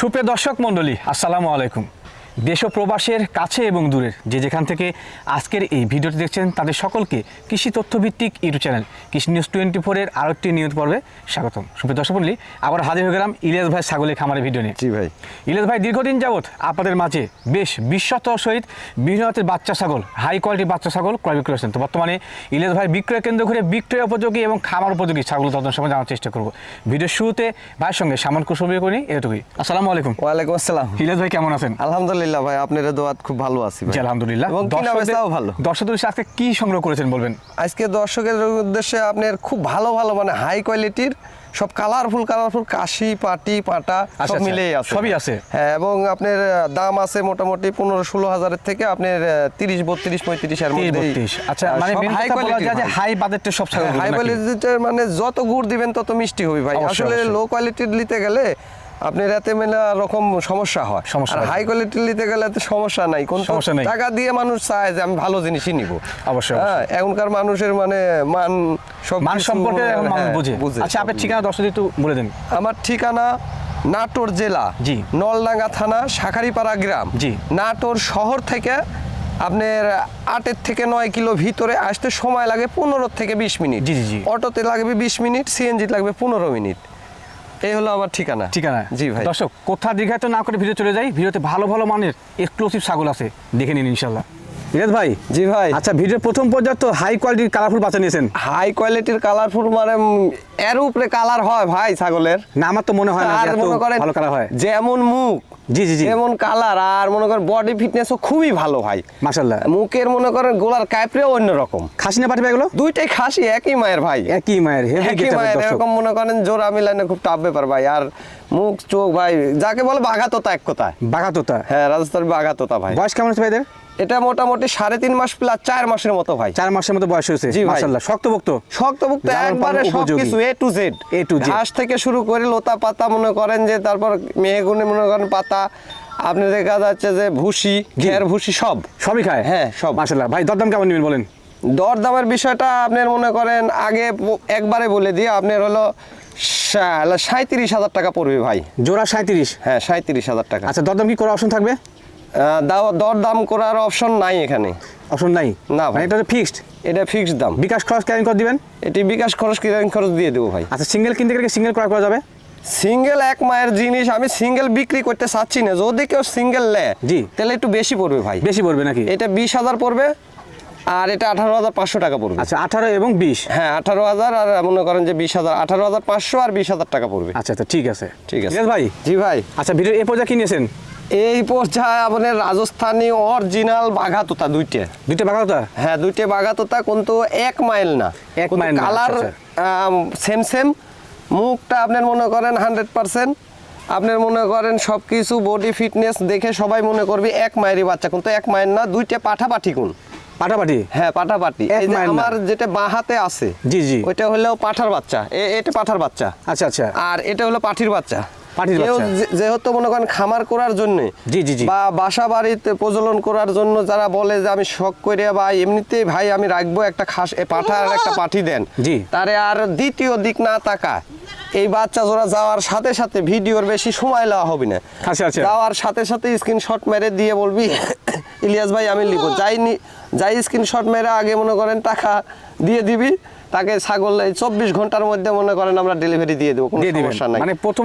সুপ্রিয় দর্শক মণ্ডলী আসসালামু আলাইকুম। দেশ ও প্রবাসের কাছে এবং দূরের। যে যেখান থেকে আজকের এই ভিডিওটি দেখছেন তাদের সকলকে কৃষি তথ্যভিত্তিক ইউটিউব চ্যানেল কৃষি নিউজ টোয়েন্টি ফোরের আরও একটি নিয়মিত পর্বে স্বাগতম। সুপ্রিয় দর্শক মণ্ডলী আবার হাজির হয়ে গেলাম ইলিয়াস ভাই ছাগলের খামারের ভিডিও নিয়ে। জি ভাই। ইলিয়াস ভাই দীর্ঘদিন যাবৎ আপনাদের মাঝে বেশ বিশ্বত সহিত বিভিন্ন জাতের বাচ্চা ছাগল হাই কোয়ালিটির বাচ্চা ছাগল ক্রয় বিক্রয় করেছেন তো বর্তমানে ইলিয়াস ভাই বিক্রয় কেন্দ্র ঘুরে বিক্রয় উপযোগী এবং খামার উপযোগী ছাগল তদন্ত সময় জানার চেষ্টা করব। ভিডিওর শুরুতে ভাইয়ের সঙ্গে সামান বিয়ে করি এটুকুই। আসসালামু আলাইকুম। ওয়ালাইকুম আসসালাম। ইলিয়াস ভাই কেমন আছেন? আলহামদুলিল্লাহ ভাই আপনার দোয়াত খুব ভালো আছি ভাই। আলহামদুলিল্লাহ। এবং কিনা বেচাও ভালো। দর্শকদের আজকে কি সংগ্রহ করেছেন বলবেন? আজকে দর্শকের উদ্দেশ্যে আপনার খুব ভালো ভালো মানে হাই কোয়ালিটির সব কালারফুল কালারফুল কাশি পাটি পাটা আচ্ছা, সব আচ্ছা। মিলেই আছে। সবই আছে? হ্যাঁ এবং আপনার দাম আছে মোটামুটি পনেরো ষোলো হাজারের থেকে আপনার তিরিশ বত্রিশ পঁয়ত্রিশ এর মধ্যে 30 আচ্ছা মানে যায় যে হাই বাজেটের সব হাই কোয়ালিটির মানে যত গুড় দিবেন তত মিষ্টি হবে ভাই। আসলে লো কোয়ালিটির নিতে গেলে আপনার এতে মেলা রকম সমস্যা হয়। সমস্যা হাই কোয়ালিটি নিতে গেলে তো সমস্যা নাই। কোন সমস্যা নেই। টাকা দিয়ে মানুষ চায় যে আমি ভালো জিনিসই নিব। অবশ্যই, হ্যাঁ এখনকার মানুষের মানে মান সব মান সম্পর্কে মানুষ হ্যাঁ, বুঝে। আচ্ছা আপনার ঠিকানা দর্শকদের একটু বলে দেন। আমার ঠিকানা নাটোর জেলা জি। নলডাঙ্গা থানা শাখারিপাড়া গ্রাম। জি। নাটোর শহর থেকে আপনার আটের থেকে নয় কিলো ভিতরে আসতে সময় লাগে পনেরো থেকে বিশ মিনিট। জি, জি, জি। অটোতে লাগবে বিশ মিনিট সিএনজি লাগবে পনেরো মিনিট। এই হলো আমার ঠিকানা। ঠিকানা। জি ভাই। দর্শক কোথা দীর্ঘায়িত না করে ভিডিও চলে যাই ভিডিওতে ভালো ভালো মানের এক্সক্লুসিভ ছাগল আছে দেখে নিন ইনশাল্লাহ। ইরাজ ভাই? জি ভাই। আচ্ছা ভিডিওর প্রথম পর্যায়ে তো হাই কোয়ালিটির কালারফুল বাচ্চা নিয়েছেন। হাই কোয়ালিটির কালারফুল মানে এর উপরে কালার হয় ভাই ছাগলের। না আমার তো মনে হয় না ভালো কালার হয়। যেমন মুখ জি, জি, জি। যেমন কালার আর মনে করেন বডি ফিটনেসও খুবই ভালো ভাই। মাশাল্লাহ মুখের মনে করেন গোলার অন্য রকম খাসি না পাঠিয়ে এগুলো? দুইটাই খাসি একই মায়ের ভাই। একই মায়ের হেভি একই মায়ের দর্শক। এরকম মনে করেন জোড়া মিলানো খুব টাফ ব্যাপার ভাই। আর মুখ চোখ ভাই যাকে বলে বাঘাতোতা এক কথায়। বাঘাতোতা? হ্যাঁ রাজস্থান বাঘাতোতা ভাই। বয়স কেমন ভাইদের? এটা মোটামুটি সাড়ে তিন মাস প্লাস চার মাসের মতো ভাই। চার মাসের মতো বয়স হয়েছে? জি। মাশাল্লাহ শক্তভক্ত শক্তভুক্ত একবারে। সবকিছু A to Z A to Z। ঘাস থেকে শুরু করে লতা পাতা মনে করেন যে তারপর মেহগুনি মনে করেন পাতা আপনি দেখা যাচ্ছে যে ভুসি ঘের ভুসি সব। সবই খায়? হ্যাঁ, সব। মাশাল্লাহ ভাই দরদাম কেমন নেবেন বলেন? দরদামের বিষয়টা আপনার মনে করেন আগে একবারে বলে দিয়ে আপনার হলো সাঁত্রিশ হাজার টাকা পড়বে ভাই। জোড়া সাঁত্রিশ হ্যাঁ সাঁত্রিশ হাজার টাকা। আচ্ছা দরদাম কি করার অপশন থাকবে? দর দাম করার অপশন নাই এখানে। অপশন নাই? না ভাই। মানে এটা ফিক্সড এটা ফিক্সড দাম। বিকাশ খরচ ক্যারিং করে দিবেন? এটি বিকাশ খরচ কিরান খরচ দিয়ে দেবো ভাই। আচ্ছা সিঙ্গেল কিনতে গেলে সিঙ্গেল ক্রয় করা যাবে? সিঙ্গেল এক মায়ের জিনিস আমি সিঙ্গেল বিক্রি করতে চাচ্ছি না। যদি কেউ সিঙ্গেল নেয় জি। তাহলে একটু বেশি পড়বে ভাই। বেশি পড়বে নাকি? এটা বিশ হাজার পড়বে। আর এটা আঠারো হাজার পাঁচশো টাকা পড়বে। আচ্ছা আঠারো এবং বিশ? হ্যাঁ আঠারো হাজার আর মনে করেন যে বিশ হাজার আঠারো হাজার পাঁচশো আর বিশ হাজার টাকা পড়বে। আচ্ছা আচ্ছা ঠিক আছে। ঠিক আছে। ভাই? জি ভাই। আচ্ছা ভিডিও এ পর্যায়ে কি নিয়েছেন? এই পর্যায়ে আপনার রাজস্থানী অরিজিনাল বাঘা তোতা দুইটা। দুইটা বাগাওতা হ্যাঁ দুইটা বাঘা তোতা কিন্তু এক মাইল না। এক মাইল কালার সেম সেম মুখটা আপনার মনে করেন হান্ড্রেড পার্সেন্ট আপনার মনে করেন সব কিছু বডি ফিটনেস দেখে সবাই মনে করবে এক মায়েরই বাচ্চা। কিন্তু এক মায়ের না দুইটা পাঠাপাঠি কোন? পাটাপাটি? হ্যাঁ এই যে আমার যেটা বাঁ হাতে আছে জি, জি। ওইটা হলো পাঠার বাচ্চা। এটা পাঠার বাচ্চা। আচ্ছা আচ্ছা। আর এটা হলো পাঠির বাচ্চা। যেহেতু মনে করেন খামার করার জন্য জি, জি, জি। বা বাসা বাড়িতে প্রজনন করার জন্য যারা বলে যে আমি শখ করে বা এমনিতেই ভাই আমি রাখব একটা খাস পাঠা আর একটা পাঠি দেন জি। তারে আর দ্বিতীয় দিক না তাকা এই বাচ্চা জোড়া যাওয়ার সাথে সাথে ভিডিওর বেশি সময় লওয়া হবে না আচ্ছা, আচ্ছা। যাওয়ার সাথে সাথে স্ক্রিনশট মেরে দিয়ে বলবি ইলিয়াস ভাই আমি লিখব যাই নি যাই স্ক্রিনশট মেরে আগে মনে করেন টাকা দিয়ে দিবি তাকে ছাগল এই চব্বিশ ঘণ্টার মধ্যে মনে করেন আমরা ডেলিভারি দিয়ে দেবো কোনো সমস্যা নাই। মানে প্রথম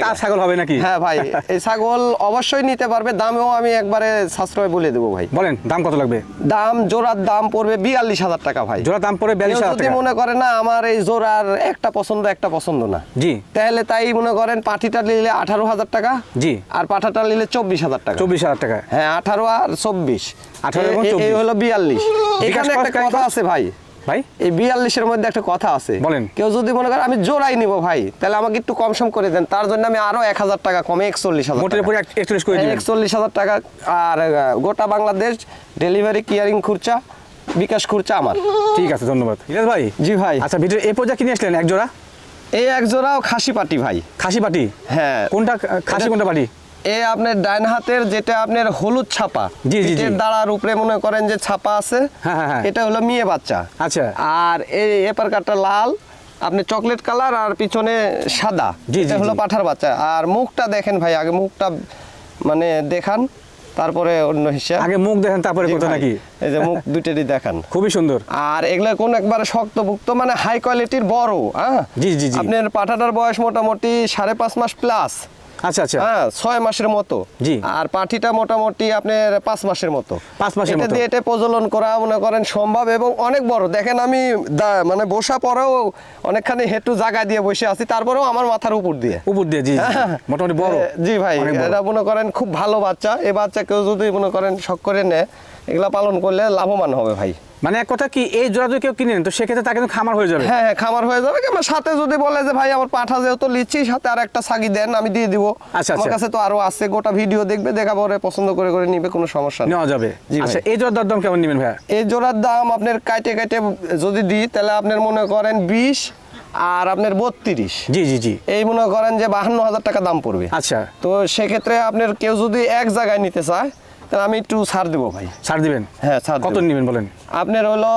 তার ছাগল হবে নাকি? হ্যাঁ ভাই এই ছাগল অবশ্যই নিতে পারবে দামেও আমি একবারে সাশ্রয় বলে দেবো ভাই। বলেন দাম কত লাগবে? দাম জোড়ার দাম পড়বে বিয়াল্লিশ হাজার টাকা ভাই। জোড়া দাম পড়ে বিয়াল্লিশ হাজার যদি মনে করে না আমার এই জোড়ার একটা পছন্দ একটা পছন্দ না। জি। তাহলে তাই মনে করেন পাঠিটা নিলে আঠারো হাজার টাকা জি। আর পাঠাটা নিলে চব্বিশ হাজার টাকা। চব্বিশ হাজার টাকা। হ্যাঁ আঠারো আর চব্বিশ। 18 এবং এ- এ- এই হলো বিয়াল্লিশ। এখানে একটা কথা আছে ভাই। ভাই? এই বিয়াল্লিশের মধ্যে একটা কথা আছে। বলেন। কেউ যদি মনে করে আমি জোড়াই নিব ভাই তাহলে আমাকে একটু কম সম করে দেন। তার জন্য আমি আরও এক হাজার টাকা কমে একচল্লিশ হাজার মোটের উপরে একচল্লিশ করে একচল্লিশ হাজার টাকা আর গোটা বাংলাদেশ ডেলিভারি কিয়ারিং খুরচা বিকাশ খুরচা আমার। ঠিক আছে ধন্যবাদ। ইলিয়াস ভাই? জি ভাই। আচ্ছা ভিডিও এ পর্যায়ে কিনে আসলেন? এক জোড়া? এই এক জোড়াও খাসি পাটি ভাই। খাসি পাটি? হ্যাঁ। কোনটা খাসি কোনটা পাটি? এ আপনার ডাইন হাতের যেটা আপনার হলুদ ছাপা জি। দাঁড়ার উপরে মনে করেন যে ছাপা আছে হ্যাঁ, হ্যাঁ, হ্যাঁ। এটা হলো মেয়ে বাচ্চা। আচ্ছা। আর এই এপার কাটটা লাল আপনি চকলেট কালার আর পিছনে সাদা এটা হলো। পাঠার বাচ্চা। আর মুখটা দেখেন ভাই আগে মুখটা মানে দেখান তারপরে অন্য হিসাব। আগে মুখ দেখেন তারপরে কথা নাকি? এই যে মুখ দুইটারই দেখান। খুবই সুন্দর। আর এগুলা কোন একবারে শক্তভুক্ত মানে হাই কোয়ালিটির বড় হ্যাঁ? জি, জি, জি। আপনার পাঠাটার বয়স মোটামুটি সাড়ে পাঁচ মাস প্লাস আচ্ছা আচ্ছা। হ্যাঁ ছয় মাসের মতো। জি। আর পাঠিটা মোটামুটি আপনার পাঁচ মাসের মতো। পাঁচ মাসের মতো। এটা প্রজনন করা মনে করেন সম্ভব এবং অনেক বড়। দেখেন আমি মানে বসা পরেও অনেকখানি হেঁটু জায়গা দিয়ে বসে আছি তারপরেও আমার মাথার উপর দিয়ে। উপর দিয়ে জি জি। মোটামুটি বড়। জি ভাই এটা মনে করেন খুব ভালো বাচ্চা। এই বাচ্চা কেউ যদি মনে করেন শখ করে নেয় এগুলা পালন করলে লাভবান হবে ভাই। মানে এক কথা কি এই জোড়া যদি কেউ কিনে নেন তো সেক্ষেত্রে তাকে কিন্তু খামার হয়ে যাবে। হ্যাঁ হ্যাঁ খামার হয়ে যাবে। কিংবা সাথে যদি বলে যে ভাই আমার পাঠা যেহেতু লিচ্ছি সাথে আর একটা সাগি দেন আমি দিয়ে দিব। আচ্ছা, আমার আচ্ছা। কাছে তো আরও আছে গোটা ভিডিও দেখবে দেখা পরে পছন্দ করে করে নিবে কোনো সমস্যা নেওয়া যাবে। আচ্ছা এই জোড়ার দাম কেমন নেবেন ভাইয়া? এই জোড়ার দাম আপনার কাইটে কাইটে যদি দিই তাহলে আপনার মনে করেন বিশ আর আপনার বত্রিশ। জি জি জি। এই মনে করেন যে বাহান্ন হাজার টাকা দাম পড়বে। আচ্ছা। তো সেক্ষেত্রে আপনার কেউ যদি এক জায়গায় নিতে চায় তাহলে আমি একটু ছাড় দেবো ভাই। ছাড় দিবেন? হ্যাঁ ছাড় কত। নেবেন বলেন? আপনার হলো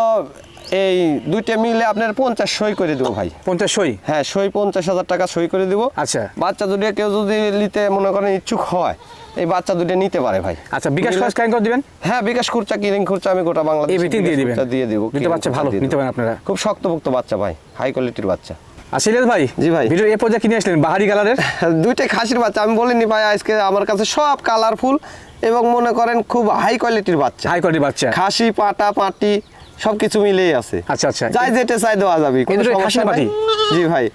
এই দুইটা মিলে আপনার পঞ্চাশ সই করে দেবো ভাই। পঞ্চাশ সই? হ্যাঁ সই পঞ্চাশ হাজার টাকা সই করে দেবো। আচ্ছা। বাচ্চা দুটো কেউ যদি নিতে মনে করেন ইচ্ছুক হয় এই বাচ্চা দুটো নিতে পারে ভাই। আচ্ছা বিকাশ খরচ কেন করে দিবেন? হ্যাঁ বিকাশ খুরচা কিরিং খরচা আমি গোটা বাংলাদেশ দিয়ে দিবেন? দিয়ে দিব দুটো বাচ্চা ভালো নিতে পারেন আপনারা। খুব শক্তপোক্ত বাচ্চা ভাই হাই কোয়ালিটির বাচ্চা। ইলিয়াস ভাই জি ভাই। ভিডিও এ পর্যায়ে কিনে আসলেন বাহারি কালারের? দুইটাই খাসির বাচ্চা আমি বলিনি ভাই আজকে আমার কাছে সব কালারফুল এবং মনে করেন খুব হাই কোয়ালিটির বাচ্চা। হাই কোয়ালিটির বাচ্চা। খাসি পাটা পাটি সবকিছু মিলেই আছে। আচ্ছা, আচ্ছা। যাই যেটা চাই দেওয়া যাবে? জি ভাই।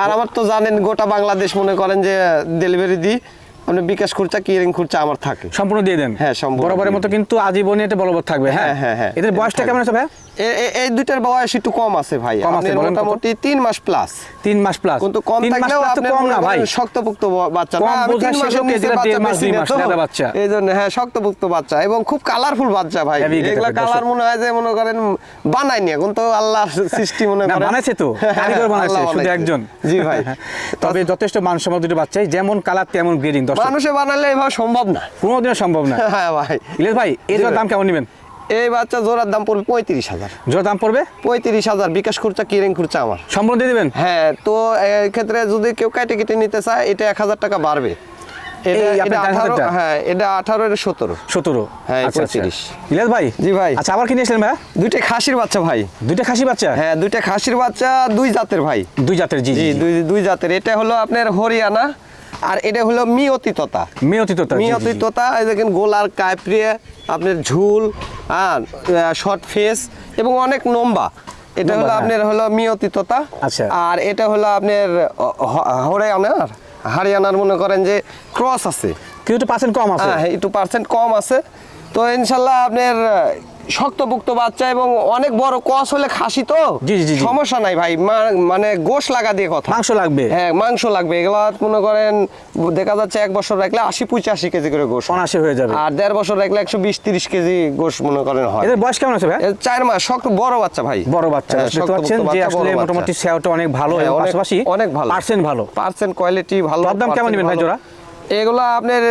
আর আমার তো জানেন গোটা বাংলাদেশ মনে করেন যে ডেলিভারি দিই আপনি বিকাশ খুরচা কিরিং খুরচা আমার থাকে। সম্পূর্ণ দিয়ে দেন? হ্যাঁ, সম্পূর্ণ বরাবরের মতো কিন্তু আজীবনে এটা বলবৎ থাকবে হ্যাঁ? হ্যাঁ, হ্যাঁ, হ্যাঁ। এদের বয়সটা কেমন আছে ভাই এই দুইটার বয়স একটু কম আছে ভাই? মোটামুটি তিন মাস প্লাস তিন মাস প্লাস কিন্তু কম থাকলেও কম না ভাই। শক্তপুক্ত বাচ্চা। না আমি তিন মাসের নিচে। এই জন্য হ্যাঁ শক্তপুক্ত বাচ্চা এবং খুব কালারফুল বাচ্চা ভাই। এগুলা কালার মনে হয় যে মনে করেন বানায়নি এখন তো আল্লাহ সৃষ্টি মনে করেন। বানাইছে তো কারিগর বানাইছে শুধু একজন। জি ভাই। তবে যথেষ্ট মানসম্মত দুটো বাচ্চাই যেমন কালার তেমন গ্রেডিং দর্শক। মানুষে বানালে এভাবে সম্ভব না। কোনোদিনও সম্ভব না। হ্যাঁ ভাই। ইলিয়াস ভাই ভাই। দাম কেমন নেবেন? এই বাচ্চা জোড়ার দাম পড়বে পঁয়ত্রিশ হাজার। জোড়ার দাম পড়বে? পঁয়ত্রিশ হাজার বিকাশ খুরচা কিরিং খুরচা আমার। সম্পূর্ণ দিয়ে দেবেন? হ্যাঁ তো ক্ষেত্রে যদি কেউ কেটে কেটে নিতে চায় এটা এক হাজার টাকা বাড়বে? হ্যাঁ এটা আঠারো এটা সতেরো। সতেরো? হ্যাঁ, আচ্ছা আচ্ছা। 35 ভাই? জি ভাই। আচ্ছা আবার ভাই দুইটা খাসির বাচ্চা ভাই। দুইটা খাসি বাচ্চা? হ্যাঁ দুইটা খাসির বাচ্চা দুই জাতের ভাই। দুই জাতের জি জি জি। দুই দুই জাতের। এটা হলো আপনার হরিয়ানা আর এটা হলো মিয়তি তোতা মেয়তি তো মিয়তি তোতা এই দেখেন গোলার কাপড়িয়ে আপনার ঝুল হ্যাঁ শর্ট ফেস এবং অনেক লম্বা। এটা হলো হ্যাঁ। আপনার হলো মিয়তি তোতা আচ্ছা। আর এটা হলো আপনার হরিয়ানার হরিয়ানার মনে করেন যে ক্রস আছে। কিন্তু পার্সেন্ট কম আছে? হ্যাঁ একটু পার্সেন্ট কম আছে। তো ইনশাল্লাহ আপনার শক্তপুক্ত বাচ্চা এবং অনেক বড় কস হলে খাসি তো। সমস্যা নাই ভাই মানে গোশ লাগা দিয়ে কথা। মাংস লাগবে? হ্যাঁ মাংস লাগবে। এগুলো মনে করেন দেখা যাচ্ছে এক বছর রাখলে আশি পঁচাশি কেজি করে গোশ। অনাশি হয়ে যাবে। আর দেড় বছর রাখলে একশো বিশ তিরিশ কেজি গোশ মনে করেন হয়। এদের বয়স কেমন আছে ভাই? চার মাস শক্ত বড় বাচ্চা ভাই। বড় বাচ্চা। হ্যাঁ, দেখতে পাচ্ছেন যে আসলে মোটামুটি সেওটা অনেক ভালো। হ্যাঁ, এবং অনেক- পাশাপাশি অনেক ভালো। পার্সেন্ট ভালো। পার্সেন্ট কোয়ালিটি ভালো দরদাম কেমন নেবেন ভাই। জোড়া? এগুলো আপনার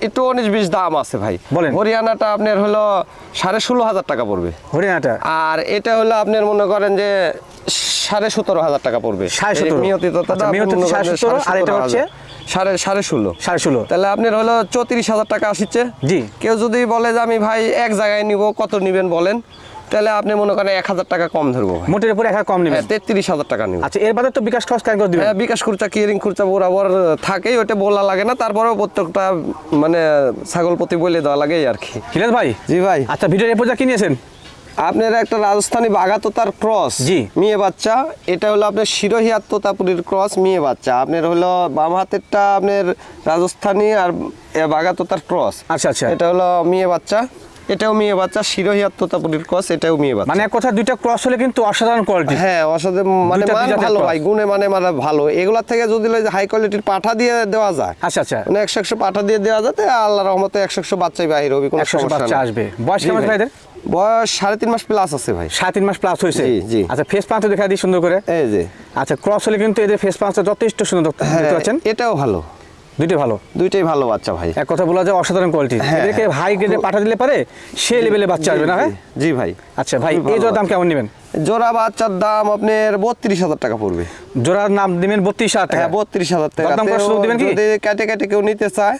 একটু উনিশ বিশ দাম আছে ভাই। বলেন। হরিয়ানাটা আপনার হলো সাড়ে ষোলো হাজার টাকা পড়বে। হরিয়ানাটা? আর এটা হলো আপনার মনে করেন যে সাড়ে সতেরো হাজার টাকা পড়বে। সাড়ে আচ্ছা, আপনি মিয়তি করেন সাড়ে যে সতেরো, আর এটা 17,000 হচ্ছে? সাড়ে সাড়ে ষোলো। সাড়ে ষোলো। তাহলে আপনার হলো চৌত্রিশ হাজার টাকা আসছে। জি। কেউ যদি বলে যে আমি ভাই এক জায়গায় নিব কত নিবেন বলেন? তাহলে আপনি মনে করেন এক হাজার টাকা কম ধরবো মোটের উপরে একা কম নেবেন? হ্যাঁ তেত্রিশ হাজার টাকা নিব। আচ্ছা এর বাদে তো বিকাশ খরচ কেন করে দিবেন। হ্যাঁ বিকাশ খুরচা কিয়ারিং খুরচা বরাবর থাকেই ওটা বলা লাগে না তারপরেও প্রত্যেকটা মানে ছাগল প্রতি বলে দেওয়া লাগে আর কি। হিলাল ভাই? জি ভাই। আচ্ছা ভিডিওর এ পর্যায়ে কিনেছেন আপনার একটা রাজস্থানি বাগাতোতার ক্রস জি। মেয়ে বাচ্চা এটা হলো আপনার শিরোহিয়াত তোতাপুরির ক্রস মেয়ে বাচ্চা। আপনার হলো বাম হাতেরটা আপনার রাজস্থানি আর বাগাতোতার ক্রস। আচ্ছা, আচ্ছা। এটা হলো মেয়ে বাচ্চা। এটাও মেয়ে বাচ্চা শিরোহিয়াত তোতাপুরির ক্রস এটাও মেয়ে বাচ্চা। মানে এক কথা দুইটা ক্রস হলে কিন্তু অসাধারণ কোয়ালিটি হ্যাঁ অসাধারণ মানে মান ভালো ভাই গুণে মানে মানে ভালো। এগুলা থেকে যদি হাই কোয়ালিটির পাঠা দিয়ে দেওয়া যায় আচ্ছা আচ্ছা। মানে একশো একশো পাঠা দিয়ে দেওয়া যাতে আল্লাহ রহমতে একশো একশো বাচ্চাই বাহির হবে কোনো সমস্যা বাচ্চা আসবে। বয়স কেমন ভাইদের? বয়স সাড়ে তিন মাস প্লাস আছে ভাই। সাড়ে তিন মাস প্লাস হয়েছে? জি, জি। আচ্ছা ফেস পাঁচ দেখা দিই সুন্দর করে। এই যে। আচ্ছা ক্রস হলে কিন্তু এদের ফেস পাঁচটা যথেষ্ট সুন্দর হ্যাঁ দেখতে পাচ্ছেন। এটাও ভালো। দুইটাই ভালো। দুইটাই ভালো বাচ্চা ভাই। এক কথা বলা যায় অসাধারণ কোয়ালিটি হ্যাঁ, এদেরকে হাই গ্রেডে পাঠা দিলে পারে সেই লেভেলে বাচ্চা আসবে না ভাই জি ভাই। আচ্ছা ভাই এই জোড়ার দাম কেমন নেবেন? জোড়া বাচ্চার দাম আপনার বত্রিশ হাজার টাকা পড়বে। জোড়ার নাম দিবেন বত্রিশ হাজার টাকা। হ্যাঁ বত্রিশ হাজার টাকা? যদি কেটে কেটে কেউ নিতে চায়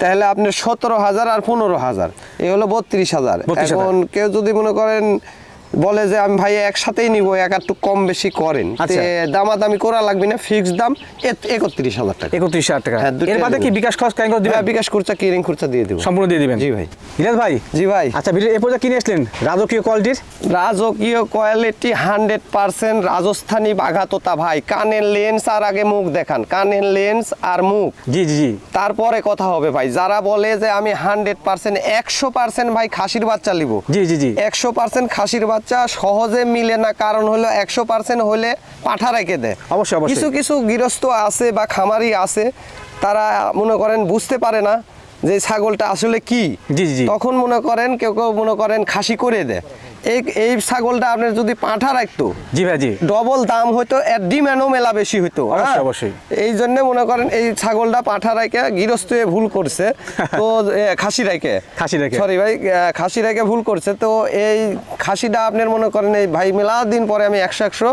তাহলে আপনার সতেরো হাজার আর পনেরো হাজার। এই হলো বত্রিশ হাজার। এখন কেউ যদি মনে করেন বলে যে আমি ভাই একসাথেই নিব এক একটু কম বেশি করেন। আচ্ছা। দামাদামি করা লাগবে না ফিক্স দাম একত্রিশ হাজার টাকা। একত্রিশ হাজার টাকা। হ্যাঁ, এর বাদে কি বিকাশ খরচ কেন দিবেন? হ্যাঁ, বিকাশ খুরচা কিরিং খুরচা দিয়ে দেবো। সম্পূর্ণ দিয়ে দিবেন? জি ভাই। ইলাস ভাই? জি ভাই। আচ্ছা ভিডিও এ পর্যন্ত কিনে আসলেন? রাজকীয় কোয়ালিটির রাজকীয় কোয়ালিটি হান্ড্রেড পার্সেন্ট রাজস্থানী বাঘাতোতা ভাই। কানের লেন্স আর আগে মুখ দেখান। কানের লেন্স আর মুখ। জি জি জি। তারপরে কথা হবে ভাই। যারা বলে যে আমি হান্ড্রেড পার্সেন্ট একশো পার্সেন্ট ভাই খাসির বাচ্চা নিব। জি জি জি। একশো পার্সেন্ট খাসির বাচ্চা সহজে মিলে না কারণ হলো একশো পার্সেন্ট হলে পাঠা রেখে দেয় অবশ্যই, অবশ্যই। কিছু কিছু গৃহস্থ আছে বা খামারি আছে তারা মনে করেন বুঝতে পারে না যে ছাগলটা আসলে কি জি, জি, জি। তখন মনে করেন কেউ কেউ মনে করেন খাসি করে দেয় এই এই ছাগলটা আপনার যদি পাঠা রাখতো জি ভাই জি। ডবল দাম হইতো এর ডিম্যান্ডও মেলা বেশি হইতো অবশ্যই, হ্যাঁ? অবশ্যই। এই জন্য মনে করেন এই ছাগলটা পাঠা রাখে গৃহস্থ ভুল করছে তো খাসি রাখে। খাসি রেখে। সরি ভাই খাসি রেখে ভুল করছে তো এই খাসিটা আপনার মনে করেন এই ভাই মেলা দিন পরে আমি একশো একশো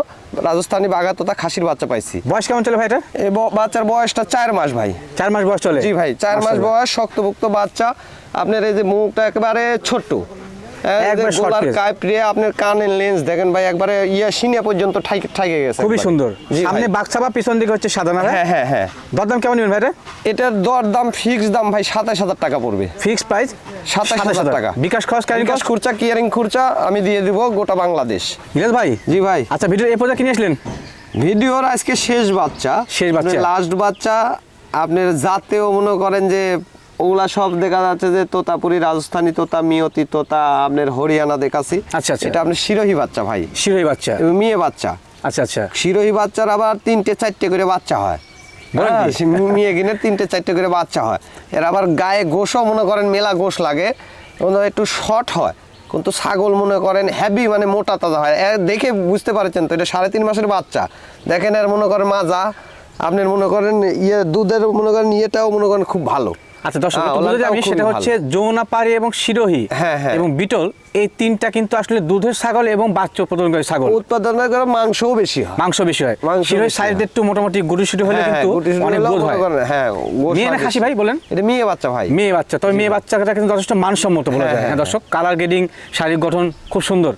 রাজস্থানি বাগাতোতা খাসির বাচ্চা পাইছি। বয়স কেমন চলে ভাই এটা? এই বাচ্চার বয়সটা চার মাস ভাই। চার মাস বয়স চলে? জি ভাই চার মাস বয়স শক্তভুক্ত বাচ্চা। আপনার এই যে মুখটা একেবারে ছোট্ট। গোলার কাপ আপনার কানের লেন্স দেখেন ভাই একবারে ইয়া সিনিয়া পর্যন্ত ঠাইকে গেছে খুবই সুন্দর। সামনে পিছন দিকে হচ্ছে সাদা হ্যাঁ হ্যাঁ হ্যাঁ। দরদাম কেমন নেবেন ভাই এটার দর দাম ফিক্স দাম ভাই সাতাশ হাজার টাকা পড়বে। ফিক্স প্রাইস সাতাশ হাজার টাকা। বিকাশ খরচ ক্যারিং বিকাশ খুরচা কিয়ারিং খুরচা আমি দিয়ে দিব গোটা বাংলাদেশ। ভাই? জি ভাই। আচ্ছা ভিডিও এ পর্যন্ত কিনে আসলেন? ভিডিওর আজকে শেষ বাচ্চা। শেষ বাচ্চা। লাস্ট বাচ্চা আপনার জাতেও মনে করেন যে ওগুলা সব দেখা যাচ্ছে যে তোতাপুরি রাজস্থানী তোতা মিয়তি তোতা আপনার হরিয়ানা দেখাছি আচ্ছা, আচ্ছা। এটা আপনার শিরোহী বাচ্চা ভাই। শিরোহী বাচ্চা? মেয়ে বাচ্চা। আচ্ছা আচ্ছা। শিরোহী বাচ্চার আবার তিনটে চারটে করে বাচ্চা হয়। হ্যাঁ, মেয়ে কিনে তিনটে চারটে করে বাচ্চা হয়। এর আবার গায়ে গোশও মনে করেন মেলা গোশ লাগে। একটু শর্ট হয়। কিন্তু ছাগল মনে করেন হেভি মানে মোটা তাজা হয়। দেখে বুঝতে পারছেন তো এটা সাড়ে তিন মাসের বাচ্চা। দেখেন আর মনে করেন মাজা। আপনার মনে করেন ইয়ে দুধের মনে করেন ইয়েটাও মনে করেন খুব ভালো। আচ্ছা দর্শক আমি সেটা হচ্ছে হচ্ছে যৌনাপাড়ি এবং শিরোহী হ্যাঁ, হ্যাঁ। এবং বিটল এই তিনটা কিন্তু আসলে দুধের ছাগল এবং বাচ্চা উৎপাদনকারী ছাগল। উৎপাদনের করে মাংসও বেশি হয়। মাংস বেশি হয়। শিরোহী বেশি একটু মোটামুটি গুটি শুটি হলে হ্যাঁ, কিন্তু হ্যাঁ, সুটি অনেক হলেও হয়। হ্যাঁ মেয়ে না খাসি ভাই বলেন? এটা মেয়ে বাচ্চা ভাই। মেয়ে বাচ্চা তবে মেয়ে বাচ্চাটা কিন্তু যথেষ্ট মানসম্মত বলা যায়। হ্যাঁ হ্যাঁ, দর্শক কালার গ্রেডিং শারীরিক গঠন খুব সুন্দর।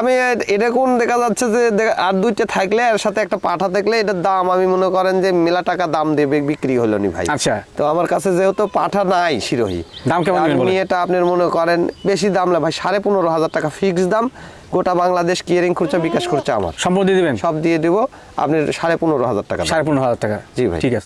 আমি এরকম দেখা যাচ্ছে যে আর দুইটা থাকলে এর সাথে একটা পাঠা থাকলে এটার দাম আমি মনে করেন যে মেলা টাকা দাম দেবে বিক্রি হলো নি ভাই। আচ্ছা। তো আমার কাছে যেহেতু পাঠা নাই শিরোহী দাম কেমন? এটা আপনার মনে করেন বেশি দাম না ভাই সাড়ে পনেরো হাজার টাকা ফিক্স দাম। গোটা বাংলাদেশ কিয়ারিং খরচা বিকাশ খরচা আমার। সম্পদ দিয়ে দেবেন? সব দিয়ে দেবো। আপনি সাড়ে পনেরো হাজার টাকা সাড়ে পনেরো হাজার টাকা। জি ভাই। ঠিক আছে।